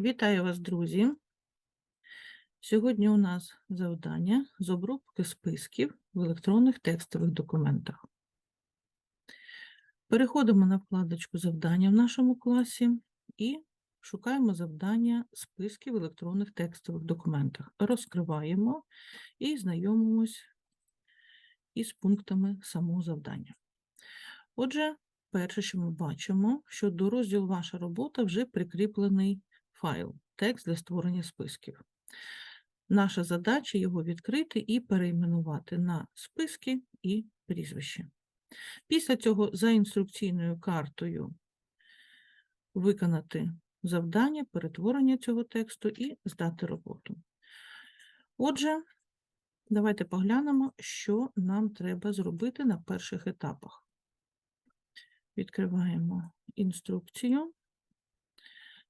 Вітаю вас, друзі. Сьогодні у нас завдання з обробки списків в електронних текстових документах. Переходимо на вкладочку завдання в нашому класі і шукаємо завдання списків в електронних текстових документах. Розкриваємо і знайомимось із пунктами самого завдання. Отже, перше, що ми бачимо, що до розділу Ваша робота вже прикріплений файл, текст для створення списків. Наша задача його відкрити і перейменувати на списки і прізвище. Після цього за інструкційною картою виконати завдання, перетворення цього тексту і здати роботу. Отже, давайте поглянемо, що нам треба зробити на перших етапах. Відкриваємо інструкцію.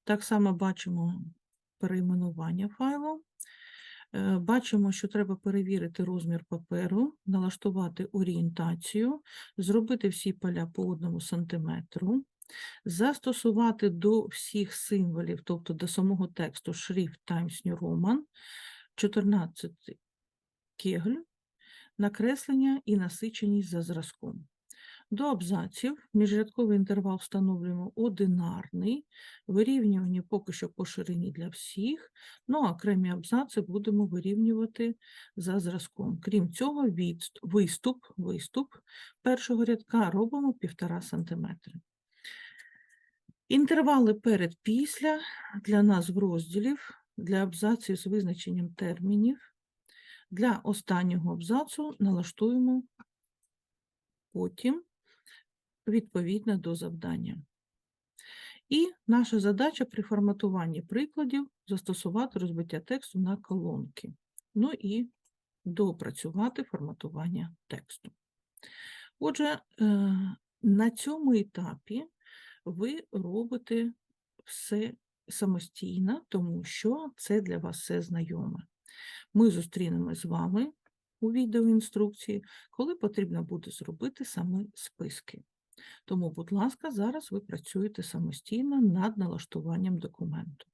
Так само бачимо перейменування файлу. Е, Бачимо, що треба перевірити розмір паперу, налаштувати орієнтацію, зробити всі поля по одному сантиметру, застосувати до всіх символів, тобто до самого тексту шрифт Times New Roman, 14 кегль, накреслення і насиченість за зразком. До абзаців міжрядковий інтервал встановлюємо одинарний, вирівнювання поки що по ширині для всіх, ну а окремі абзаци будемо вирівнювати за зразком. Крім цього, відст- виступ, виступ першого рядка робимо 1,5 см. Інтервали перед-після для назв розділів, для абзаців з визначенням термінів. Для останнього абзацу налаштуємо потім відповідно до завдання. І наша задача при форматуванні прикладів застосувати розбиття тексту на колонки. Ну і доопрацювати форматування тексту. Отже, е, на цьому етапі ви робите все самостійно, тому що це для вас все знайоме. Ми зустрінемось з вами у відеоінструкції, коли потрібно буде зробити саме списки. Тому, будь ласка, зараз ви працюєте самостійно над налаштуванням документу.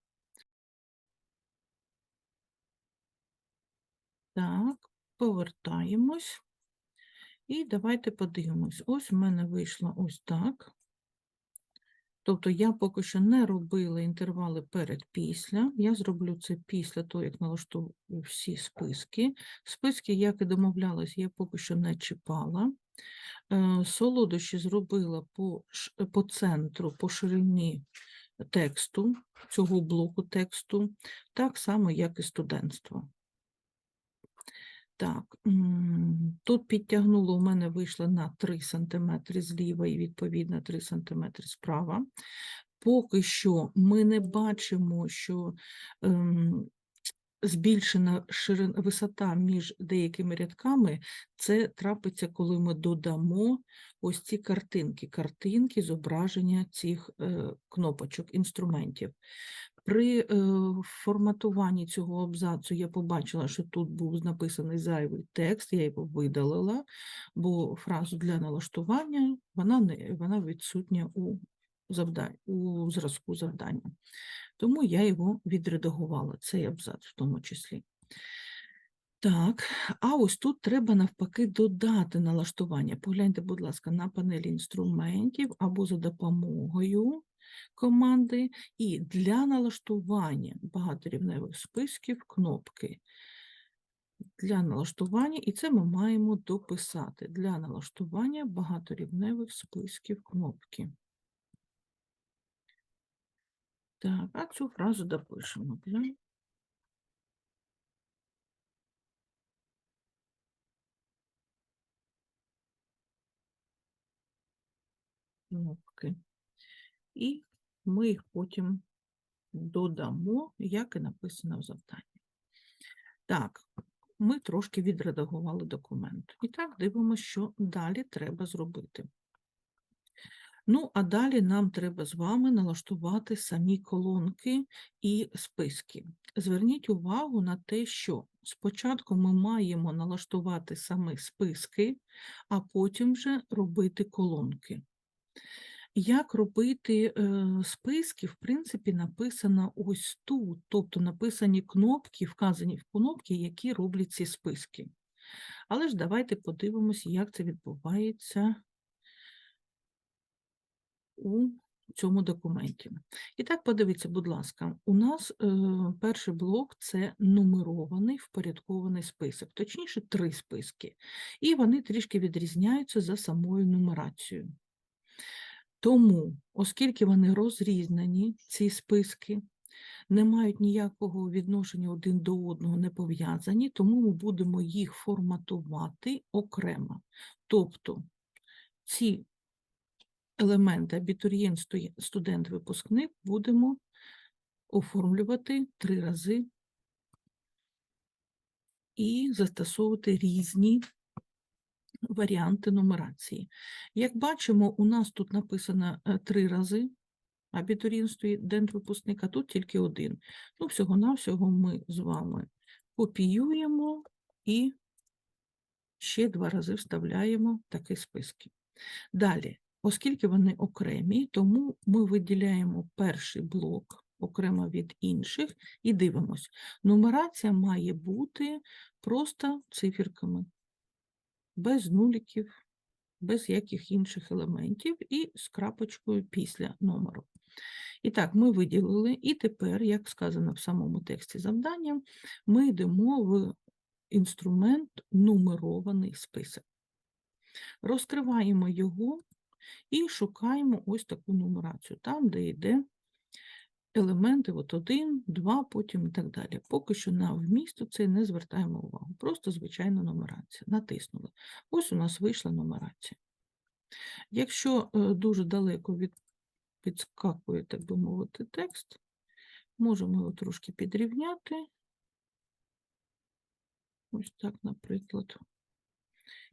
Так, повертаємось. І давайте подивимось. Ось в мене вийшло ось так. Тобто я поки що не робила інтервали перед-після. Я зроблю це після того, як налаштую всі списки. Списки, як і домовлялась, я поки що не чіпала. Е, Солодощі зробила по, по центру, по ширині тексту, цього блоку тексту, так само, як і студентство. Так, тут підтягнуло, у мене вийшло на 3 см зліва і відповідно 3 см справа. Поки що ми не бачимо, що ем, збільшена ширин, висота між деякими рядками, це трапиться, коли ми додамо ось ці картинки, картинки зображення цих е, кнопочок, інструментів. При е, форматуванні цього абзацу я побачила, що тут був написаний зайвий текст, я його видалила, бо фразу для налаштування вона, не, вона відсутня у, завдань, у зразку завдання. Тому я його відредагувала, цей абзац в тому числі. Так, а ось тут треба навпаки додати налаштування. Погляньте, будь ласка, на панелі інструментів або за допомогою команди і для налаштування багаторівневих списків кнопки. Для налаштування, і це ми маємо дописати для налаштування багаторівневих списків кнопки. Так, а цю фразу допишемо. Для кнопки. І ми їх потім додамо, як і написано в завданні. Так, ми трошки відредагували документ. І так, дивимося, що далі треба зробити. Ну, а далі нам треба з вами налаштувати самі колонки і списки. Зверніть увагу на те, що спочатку ми маємо налаштувати самі списки, а потім вже робити колонки. Як робити е, списки, в принципі, написано ось тут, тобто написані кнопки, вказані в кнопки, які роблять ці списки. Але ж давайте подивимося, як це відбувається у цьому документі. І так, подивіться, будь ласка, у нас е, перший блок це нумерований впорядкований список, точніше, три списки. І вони трішки відрізняються за самою нумерацією. Тому, оскільки вони розрізнені, ці списки, не мають ніякого відношення один до одного, не пов'язані, тому ми будемо їх форматувати окремо. Тобто ці елементи абітурієнт, студент, випускник будемо оформлювати три рази і застосовувати різні варіанти нумерації. Як бачимо, у нас тут написано е, три рази абітурієнт, студент, випускник, а тут тільки один. Ну, всього-навсього ми з вами копіюємо і ще два рази вставляємо такі списки. Далі, оскільки вони окремі, тому ми виділяємо перший блок окремо від інших і дивимось. Нумерація має бути просто циферками, без нуліків, без яких інших елементів і з крапочкою після номеру. І так, ми виділили, і тепер, як сказано в самому тексті завдання, ми йдемо в інструмент нумерований список. Розкриваємо його і шукаємо ось таку нумерацію, там, де йде елементи от 1, 2, потім і так далі. Поки що на вмісту це не звертаємо увагу. Просто звичайна нумерація. Натиснули. Ось у нас вийшла нумерація. Якщо е, дуже далеко від підскакує, так би мовити, текст, можемо його трошки підрівняти. Ось так, наприклад.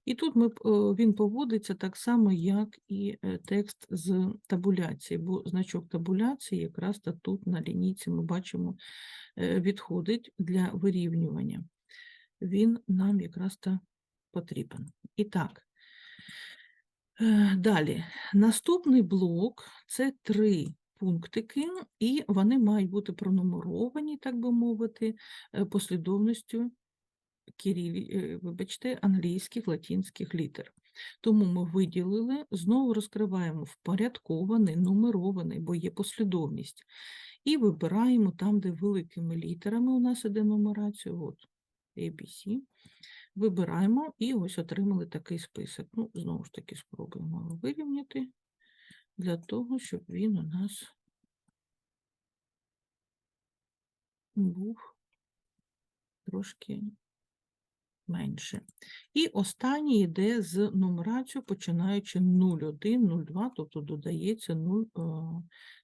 І тут ми, е, він поводиться так само, як і е, текст з табуляції, бо значок табуляції якраз та тут на лінійці ми бачимо е, відходить для вирівнювання. Він нам якраз та потрібен. І так, далі. Наступний блок це три пунктики, і вони мають бути пронумеровані, так би мовити, послідовністю кирилі, е, вибачте, англійських, латинських літер. Тому ми виділили, знову розкриваємо впорядкований, нумерований, бо є послідовність. І вибираємо там, де великими літерами у нас іде нумерація, от ABC. Вибираємо і ось отримали такий список. Ну, знову ж таки, спробуємо вирівняти для того, щоб він у нас був трошки менше. І останній йде з нумерацією, починаючи 0,1, 0,2, тобто додається 0 е,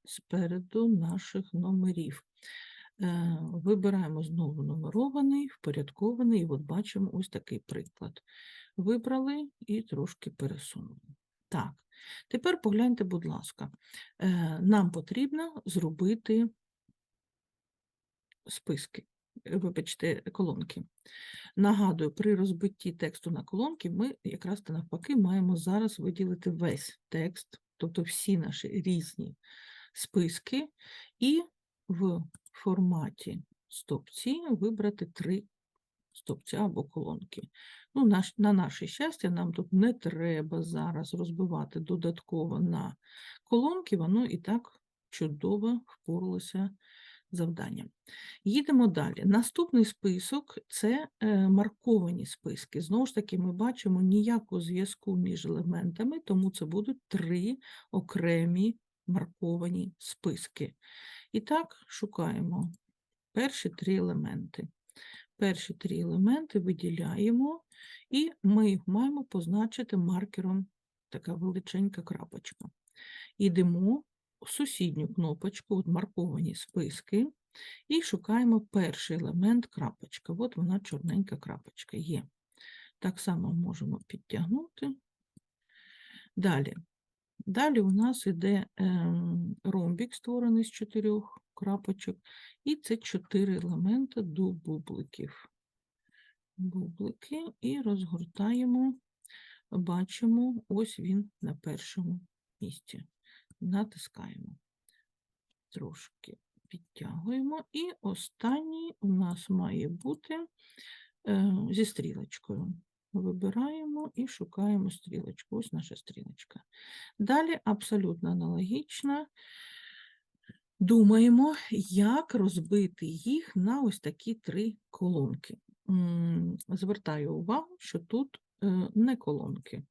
спереду наших номерів. Е, Вибираємо знову нумерований, впорядкований, і от бачимо ось такий приклад. Вибрали і трошки пересунули. Так, тепер погляньте, будь ласка, е, нам потрібно зробити списки, вибачте, колонки. Нагадую, при розбитті тексту на колонки ми якраз та навпаки маємо зараз виділити весь текст, тобто всі наші різні списки, і в форматі стопці вибрати три стопця або колонки. Ну, наш, на наше щастя, нам тут не треба зараз розбивати додатково на колонки, воно і так чудово впоралося завданням. Їдемо далі. Наступний список це е, марковані списки. Знову ж таки, ми бачимо ніякого зв'язку між елементами, тому це будуть три окремі марковані списки. І так, шукаємо перші три елементи. Перші три елементи виділяємо, і ми їх маємо позначити маркером така величенька крапочка. Йдемо сусідню кнопочку, от марковані списки, і шукаємо перший елемент крапочка. От вона чорненька крапочка є. Так само можемо підтягнути. Далі. Далі у нас іде ем, ромбік, створений з чотирьох крапочок, і це чотири елементи до бубликів. Бублики і розгортаємо, бачимо, ось він на першому місці. Натискаємо. Трошки підтягуємо. І останній у нас має бути е, зі стрілочкою. Вибираємо і шукаємо стрілочку. Ось наша стрілочка. Далі абсолютно аналогічно. Думаємо, як розбити їх на ось такі три колонки. Звертаю увагу, що тут е, не колонки.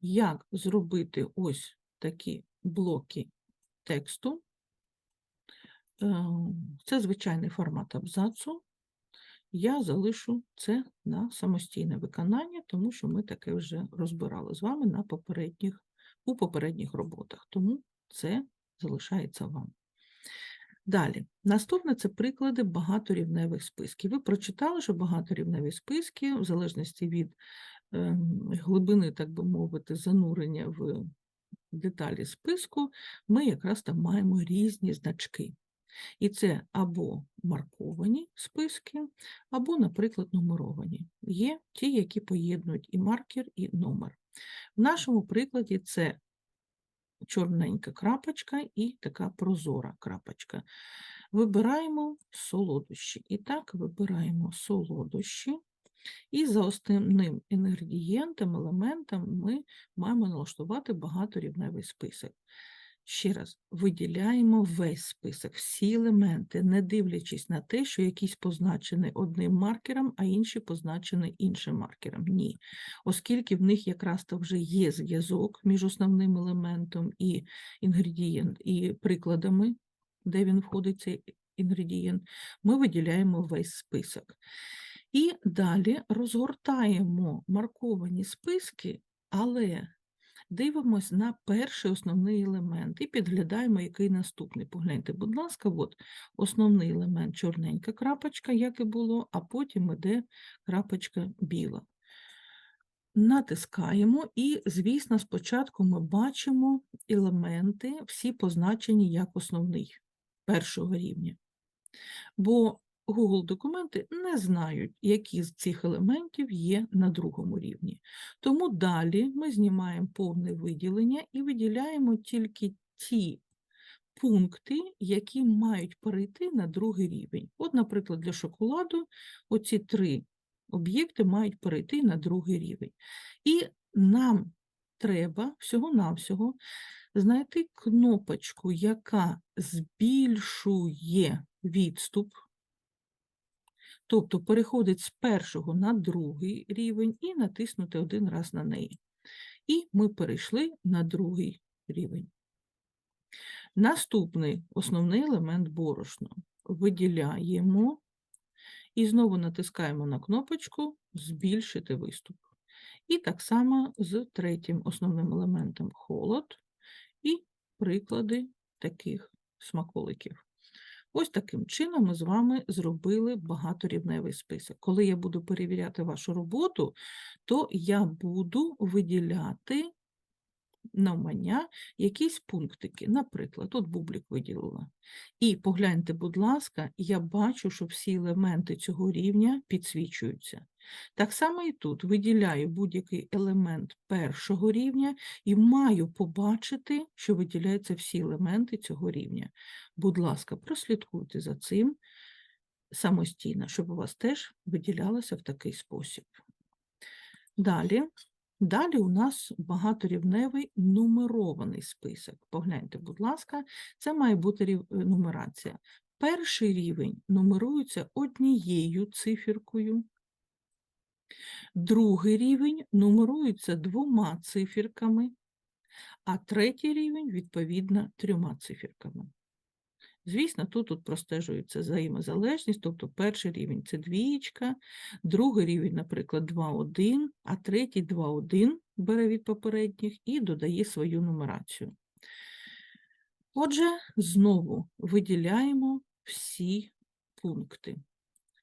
Як зробити ось такі блоки тексту? Е, Це звичайний формат абзацу. Я залишу це на самостійне виконання, тому що ми таке вже розбирали з вами на попередніх, у попередніх роботах. Тому це залишається вам. Далі, наступне це приклади багаторівневих списків. Ви прочитали, що багаторівневі списки, в залежності від ем, глибини, так би мовити, занурення в деталі списку, ми якраз там маємо різні значки. І це або марковані списки, або, наприклад, нумеровані. Є ті, які поєднують і маркер, і номер. В нашому прикладі це чорненька крапочка і така прозора крапочка. Вибираємо солодощі. І так, вибираємо солодощі. І за основним інгредієнтом, елементом ми маємо налаштувати багаторівневий список. Ще раз, виділяємо весь список, всі елементи, не дивлячись на те, що якісь позначені одним маркером, а інші позначені іншим маркером. Ні. Оскільки в них якраз то вже є зв'язок між основним елементом і інгредієнт, і прикладами, де він входить цей інгредієнт, ми виділяємо весь список. І далі розгортаємо марковані списки, але дивимось на перший основний елемент і підглядаємо, який наступний. Погляньте, будь ласка, от основний елемент чорненька крапочка, як і було, а потім іде крапочка біла. Натискаємо, і, звісно, спочатку ми бачимо елементи, всі позначені як основний першого рівня. Бо Google документи не знають, які з цих елементів є на другому рівні. Тому далі ми знімаємо повне виділення і виділяємо тільки ті пункти, які мають перейти на другий рівень. От, наприклад, для шоколаду оці три об'єкти мають перейти на другий рівень. І нам треба всього-навсього знайти кнопочку, яка збільшує відступ Тобто переходить з першого на другий рівень і натиснути один раз на неї. І ми перейшли на другий рівень. Наступний основний елемент борошно. Виділяємо і знову натискаємо на кнопочку Збільшити виступ. І так само з третім основним елементом холод і приклади таких смаколиків. Ось таким чином ми з вами зробили багаторівневий список. Коли я буду перевіряти вашу роботу, то я буду виділяти навмання якісь пунктики. Наприклад, тут бублік виділила. І погляньте, будь ласка, я бачу, що всі елементи цього рівня підсвічуються. Так само і тут виділяю будь-який елемент першого рівня і маю побачити, що виділяються всі елементи цього рівня. Будь ласка, прослідкуйте за цим самостійно, щоб у вас теж виділялося в такий спосіб. Далі. Далі у нас багаторівневий нумерований список. Погляньте, будь ласка, це має бути е, нумерація. Перший рівень нумерується однією циферкою, другий рівень нумерується двома циферками, а третій рівень, відповідно, трьома циферками. Звісно, тут, тут простежується взаємозалежність, тобто перший рівень це двієчка, другий рівень, наприклад, 2,1, а третій 2,1 бере від попередніх і додає свою нумерацію. Отже, знову виділяємо всі пункти.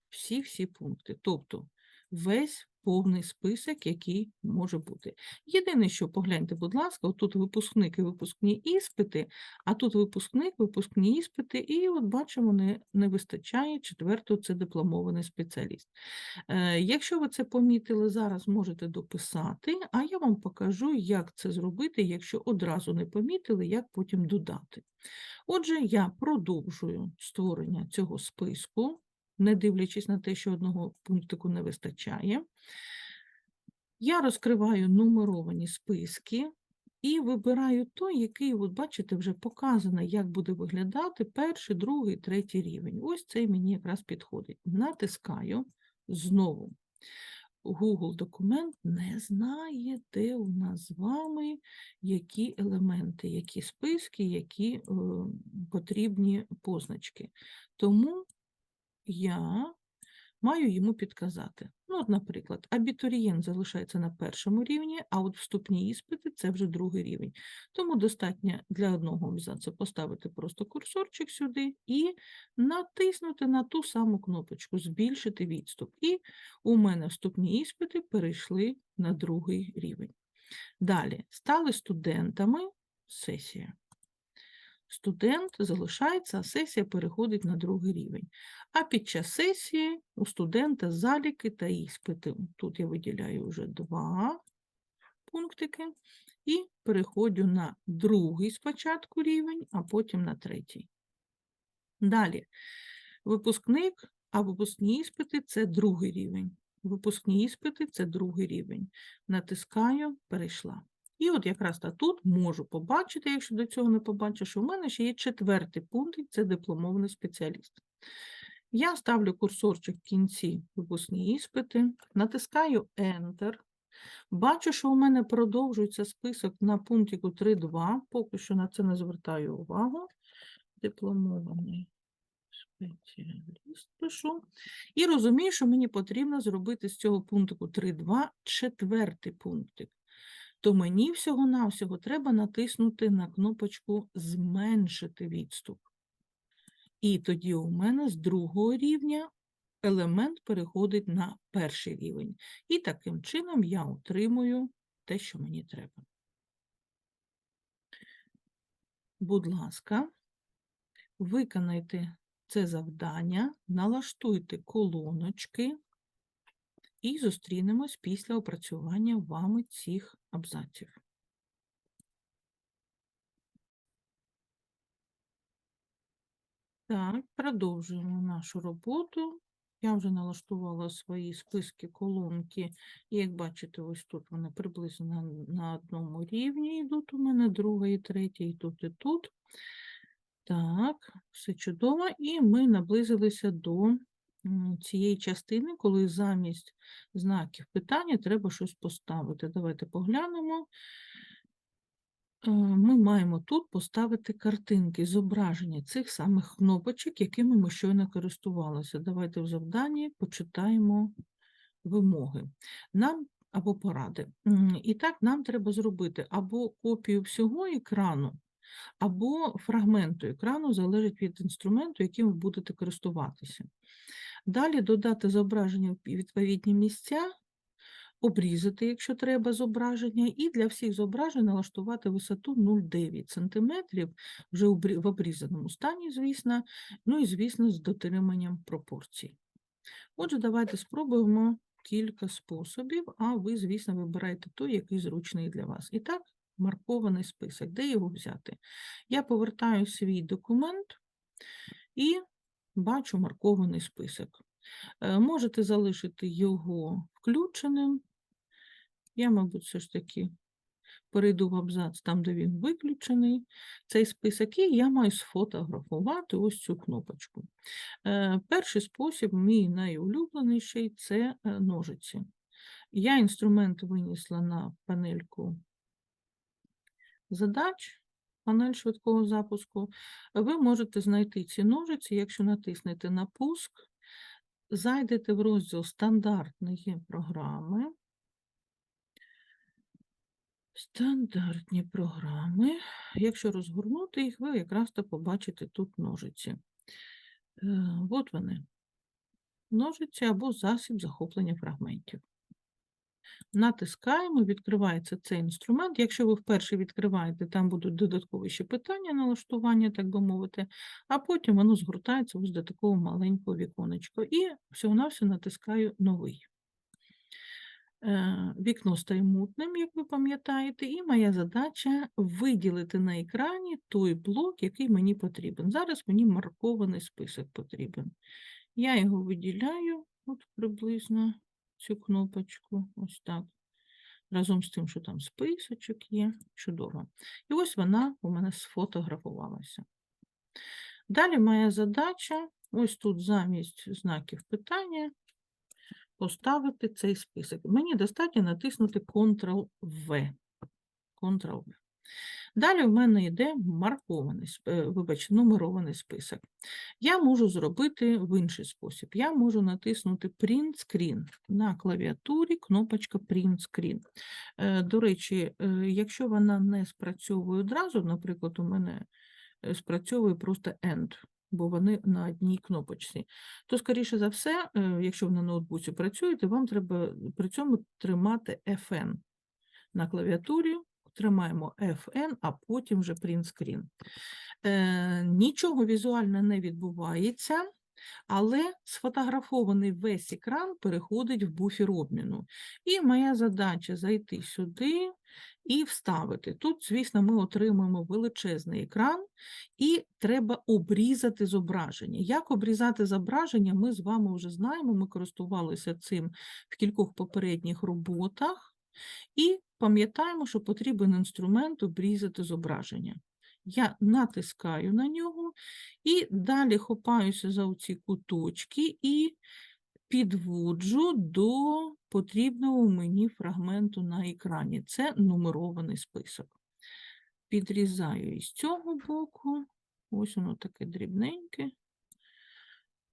Всі-всі пункти. Тобто весь повний список, який може бути. Єдине, що погляньте, будь ласка, отут випускник і випускні іспити, а тут випускник, випускні іспити, і от бачимо, не, не вистачає четвертого, це дипломований спеціаліст. Е, Якщо ви це помітили, зараз можете дописати, а я вам покажу, як це зробити, якщо одразу не помітили, як потім додати. Отже, я продовжую створення цього списку, не дивлячись на те, що одного пунктику не вистачає. Я розкриваю нумеровані списки і вибираю той, який, от бачите, вже показано, як буде виглядати перший, другий, третій рівень. Ось цей мені якраз підходить. Натискаю знову. Google документ не знає, де у нас з вами які елементи, які списки, які е, потрібні позначки. Тому я маю йому підказати. Ну, от, наприклад, абітурієнт залишається на першому рівні, а от вступні іспити це вже другий рівень. Тому достатньо для одного абзацу поставити просто курсорчик сюди і натиснути на ту саму кнопочку Збільшити відступ. І у мене вступні іспити перейшли на другий рівень. Далі стали студентами сесія. Студент залишається, а сесія переходить на другий рівень. А під час сесії у студента заліки та іспити. Тут я виділяю вже два пунктики і переходжу на другий спочатку рівень, а потім на третій. Далі. Випускник, а випускні іспити це другий рівень. Випускні іспити це другий рівень. Натискаю, перейшла. І от якраз тут можу побачити, якщо до цього не побачу, що в мене ще є четвертий пункт, це дипломований спеціаліст. Я ставлю курсорчик в кінці випускні іспити, натискаю Enter. Бачу, що у мене продовжується список на пунктику 3.2, поки що на це не звертаю увагу. Дипломований спеціаліст пишу. І розумію, що мені потрібно зробити з цього пунктику 3.2 четвертий пунктик то мені всього-навсього треба натиснути на кнопочку Зменшити відступ. І тоді у мене з другого рівня елемент переходить на перший рівень. І таким чином я отримую те, що мені треба. Будь ласка, виконайте це завдання, налаштуйте колоночки і зустрінемось після опрацювання вами цих абзаців. Так, продовжуємо нашу роботу. Я вже налаштувала свої списки колонки, і як бачите, ось тут вони приблизно на, одному рівні йдуть у мене, друга і третя, і тут, і тут. Так, все чудово, і ми наблизилися до цієї частини, коли замість знаків питання треба щось поставити. Давайте поглянемо. Е, Ми маємо тут поставити картинки, зображення цих самих кнопочок, якими ми щойно користувалися. Давайте в завданні почитаємо вимоги. Нам або поради. І так, нам треба зробити або копію всього екрану, або фрагменту екрану, залежить від інструменту, яким ви будете користуватися. Далі додати зображення в відповідні місця, обрізати, якщо треба, зображення, і для всіх зображень налаштувати висоту 0,9 см вже в обрізаному стані, звісно, ну і, звісно, з дотриманням пропорцій. Отже, давайте спробуємо кілька способів, а ви, звісно, вибираєте той, який зручний для вас. І так, маркований список. Де його взяти? Я повертаю свій документ і бачу маркований список. Е, Можете залишити його включеним. Я, мабуть, все ж таки перейду в абзац там, де він виключений, цей список, і я маю сфотографувати ось цю кнопочку. Е, Перший спосіб, мій найулюбленіший, це е, ножиці. Я інструмент винесла на панельку задач, панель швидкого запуску. Ви можете знайти ці ножиці, якщо натиснете на пуск, зайдете в розділ Стандартні програми. Стандартні програми. Якщо розгорнути їх, ви якраз то побачите тут ножиці. Е, От вони. Ножиці або засіб захоплення фрагментів. Натискаємо, відкривається цей інструмент. Якщо ви вперше відкриваєте, там будуть додаткові ще питання налаштування, так би мовити, а потім воно згортається ось до такого маленького віконечка. І всього-навсього натискаю новий. Е, Вікно стає мутним, як ви пам'ятаєте, і моя задача виділити на екрані той блок, який мені потрібен. Зараз мені маркований список потрібен. Я його виділяю, от приблизно цю кнопочку, ось так. Разом з тим, що там списочок є, чудово. І ось вона у мене сфотографувалася. Далі моя задача, ось тут замість знаків питання, поставити цей список. Мені достатньо натиснути Ctrl-V. Ctrl-V. Далі в мене йде маркований, е, вибач, нумерований список. Я можу зробити в інший спосіб. Я можу натиснути Print Screen на клавіатурі, кнопочка Print Screen. Е, До речі, е, якщо вона не спрацьовує одразу, наприклад, у мене спрацьовує просто End, бо вони на одній кнопочці, то, скоріше за все, якщо ви на ноутбуці працюєте, вам треба при цьому тримати FN на клавіатурі, тримаємо FN, а потім вже print screen. Е, нічого візуально не відбувається, але сфотографований весь екран переходить в буфер обміну. І моя задача зайти сюди і вставити. Тут, звісно, ми отримуємо величезний екран, і треба обрізати зображення. Як обрізати зображення, ми з вами вже знаємо, ми користувалися цим в кількох попередніх роботах. І пам'ятаємо, що потрібен інструмент обрізати зображення. Я натискаю на нього і далі хопаюся за оці куточки і підводжу до потрібного мені фрагменту на екрані. Це нумерований список. Підрізаю із цього боку. Ось воно таке дрібненьке.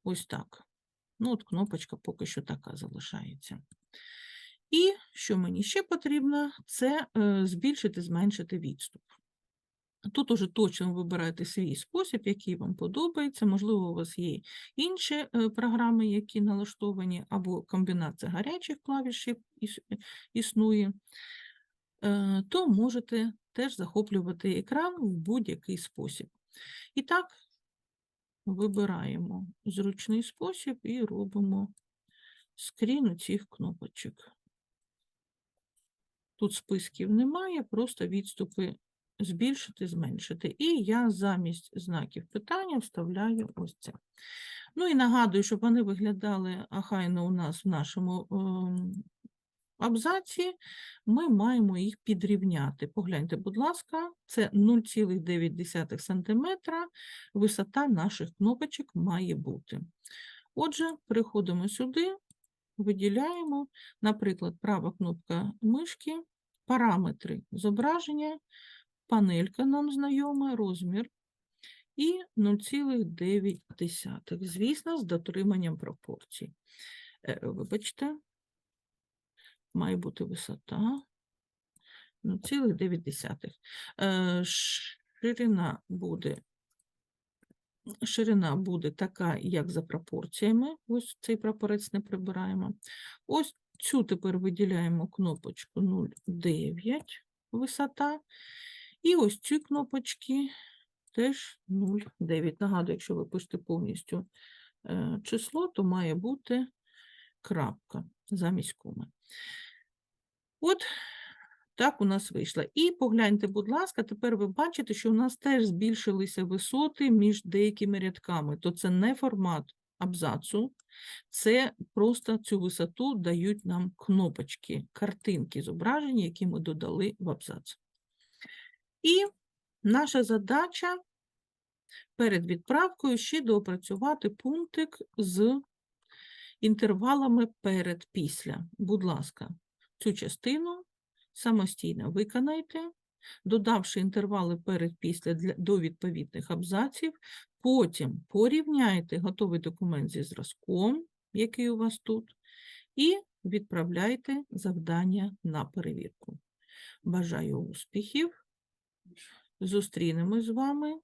Ось так. Ну, от кнопочка поки що така залишається. І що мені ще потрібно, це е, збільшити, зменшити відступ. Тут уже точно вибираєте свій спосіб, який вам подобається. Можливо, у вас є інші е, програми, які налаштовані, або комбінація гарячих клавіш існує, Е, то можете теж захоплювати екран в будь-який спосіб. І так, вибираємо зручний спосіб і робимо скрін у цих кнопочок. Тут списків немає, просто відступи збільшити, зменшити. І я замість знаків питання вставляю ось це. Ну і нагадую, щоб вони виглядали ахайно у нас в нашому ем, абзаці, ми маємо їх підрівняти. Погляньте, будь ласка, це 0,9 см висота наших кнопочок має бути. Отже, переходимо сюди, виділяємо, наприклад, права кнопка мишки, параметри зображення, панелька нам знайома, розмір і 0,9. Звісно, з дотриманням пропорцій. Е, Вибачте, має бути висота 0,9. Е, Ширина буде ширина буде така, як за пропорціями. Ось цей прапорець не прибираємо. Ось цю тепер виділяємо кнопочку 0,9 висота. І ось ці кнопочки теж 0,9. Нагадую, якщо ви пишете повністю е, число, то має бути крапка замість коми. От так у нас вийшло. І погляньте, будь ласка, тепер ви бачите, що у нас теж збільшилися висоти між деякими рядками. То це не формат абзацу, це просто цю висоту дають нам кнопочки, картинки зображення, які ми додали в абзац. І наша задача перед відправкою ще доопрацювати пунктик з інтервалами перед-після. Будь ласка, цю частину самостійно виконайте, додавши інтервали перед-після до відповідних абзаців, потім порівняйте готовий документ зі зразком, який у вас тут, і відправляйте завдання на перевірку. Бажаю успіхів! Зустрінемось з вами